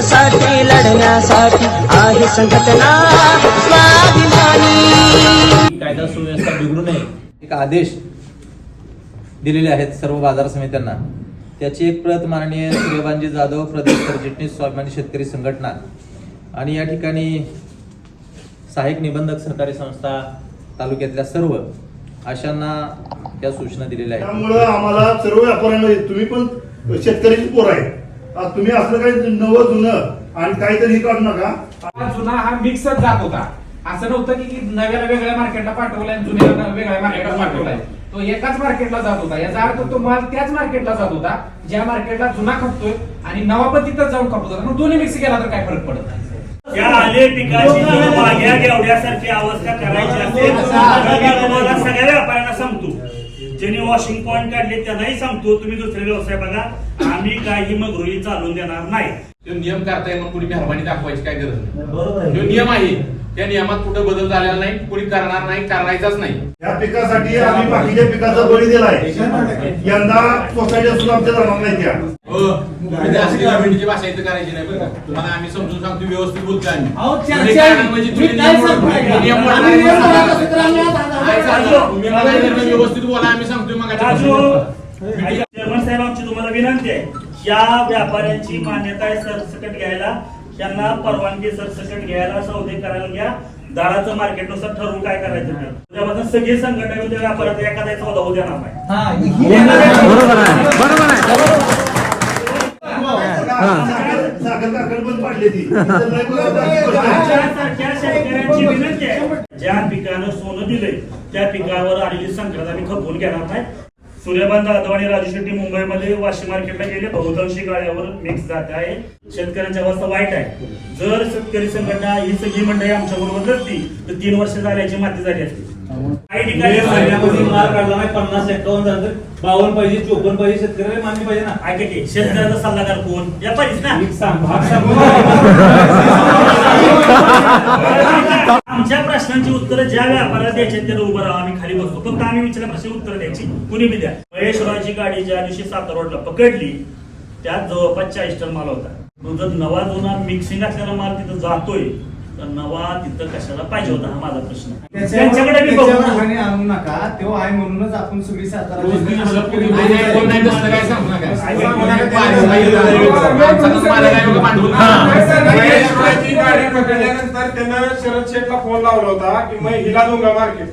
लढण्यासाठी आहे संघटना स्वाभिमानी. कायदा सुव्यवस्था बिघडू नये. एक आदेश दिलेले आहेत सर्व बाजार समित्यांना. त्याची एक प्रत माननीय सूर्यबांजी जाधव प्रदेश सरचिटणीस स्वाभिमानी शेतकरी संघटना आणि या ठिकाणी सहाय्यक निबंधक सहकारी संस्था तालुक्यातल्या सर्व अशांना त्या सूचना दिलेल्या आहेत. त्यामुळं आम्हाला सर्व व्यापाऱ्यांना तुम्ही पण शेतकऱ्याची पोर आहे तुम्ही असलं काही नवं जुनं आणि काहीतरी हे काढू नका. हा जुना हा मिक्सच जात होता. असं नव्हतं की की नव्याला वेगळ्या मार्केटला पाठवलाय आणि जुन्याला वेगळ्या मार्केटला पाठवलाय. तो एकाच मार्केटला जात होता. याचा अर्थ तो माल त्याच मार्केटला जात होता ज्या मार्केटला जुना खपतोय आणि नवा पण तिथंच जाऊन खपत होता. मग दोन्ही मिक्स केला तर काय फरक पडत नाही. या आले पिकाची जी माग्या गेवड्यासारखी अवस्था करायची असेल तुम्हाला ज्यांनी वॉशिंग पॉईंट काढले त्यांनाही सांगतो तुम्ही दुसरे व्यवसाय बघा. आम्ही काही मग गृही चालून देणार नाही. तो नियम करताय मग कुणी मेहरबानी दाखवायची काय गरज नाही. जो नियम आहे. त्या नियमात कुठे बदल झालेला नाही कुणी करणार नाही करायचाच नाही. या पिकासाठी आम्ही बाकीच्या पिकाचा बळी दिलाय. यंदा सोसायटी असून आमच्या जाणार नाही त्या. हो भाषा इथं करायची नाही बरं का? तुम्हाला आम्ही समजून सांगतो व्यवस्थित बोलतो आम्ही. काय म्हणजे तुम्ही नियम व्यवस्थित बोला आम्ही मग चेअरमन साहेब आमची तुम्हाला विनंती आहे. या व्यापाऱ्यांची मान्यता आहे सरसकट घ्यायला. त्यांना परवानगी सरसकट घ्यायला सौदे करायला घ्या. दराचं मार्केटनुसार ठरवून काय करायचं. उद्यापासून सगळी संघटना उद्या व्यापारात एखादा सौदा होऊ देणार नाही. ज्या पिकानं सोनं दिलंय त्या पिकावर आलेली संक्रांत आम्ही खपवून घेणार नाही. जाधव आणि राजू शेट्टी मुंबईमध्ये वाशी मार्केटला गेले. बहुतांशी गाड्यावर मिक्स जात आहे. शेतकऱ्यांची अवस्था वाईट आहे. जर शेतकरी संघटना ही सगळी मंडळी आमच्या बरोबर नसती तर तीन वर्ष झाल्याची माती झाली असती. काही ठिकाणी माल काढला नाही पन्नास एकावन्न झालं तर बावन्न पाहिजे चोपन्न पाहिजे शेतकऱ्याला मान्य पाहिजे ना. ऐका शेतकऱ्याचा सल्लागार कोण? व्यापारीच ना. सांग भाग सांग आमच्या प्रश्नांची उत्तरं ज्या व्यापाऱ्याला द्यायची त्याला उभं राहा आम्ही खाली बसतो फक्त आम्ही विचारल्या प्रश्न उत्तर द्यायची कुणी बी द्या महेश्वराची गाडी ज्या दिवशी सातारा रोडला पकडली त्यात जवळपास चाळीस टन माल होता तो जर नवा जुना मिक्सिंग असलेला माल तिथं जातोय तर नवा तिथं कशाला पाहिजे होता हा माझा प्रश्न त्यांच्याकडे मी आणू नका तेव्हा आहे म्हणूनच आपण सगळी सातारा नाही, नाही, कोण नाही तसलं काय सांगू नका. माणसाचं मालक आहे बघा, फोन लावला होता की मैं हिला दूंगा मार्केट.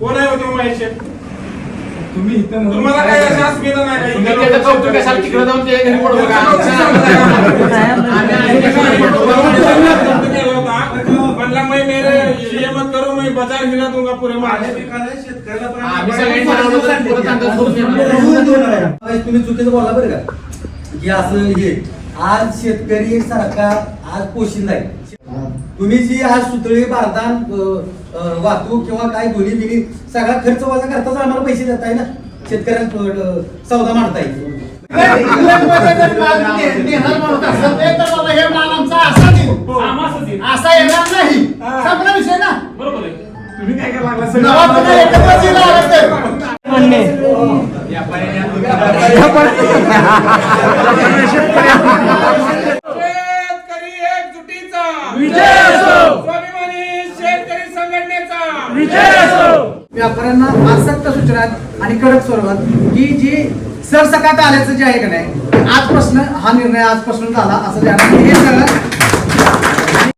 कोण आहे होते महेश? तुम्ही इथं तुम्हाला काय असं अस्मिता नाही तिकडे जाऊन ते घरी पडू नका. म्हणला मैं मेरे ये मत करो मैं बाजार हिला दूंगा पूरे मार्केट. आम्ही सगळे ठरवलं तर पुढं तांदूळ सोडून येणार. तुम्ही चुकीचं बोला बरं का? की असं हे आज शेतकरी सरकार आज पोशिंदा आहे. तुम्ही जी हा सुतळी बारदान वाहतूक किंवा काय दोन्ही बिनी सगळा खर्च वजा करताच आम्हाला पैसे देताय ना शेतकऱ्यांना सौदा मांडता येईल असंच आहे. असा येणार नाही संपला विषय ना तुम्ही काय करायला लागला नवा पुन्हा व्यापाऱ्यांना आसक्त सूचना आणि कडक स्वरूपात की जी सरसकाट आल्याचं जे आहे का नाही आजपासून हा निर्णय आजपासून झाला असं जे आहे हे सगळं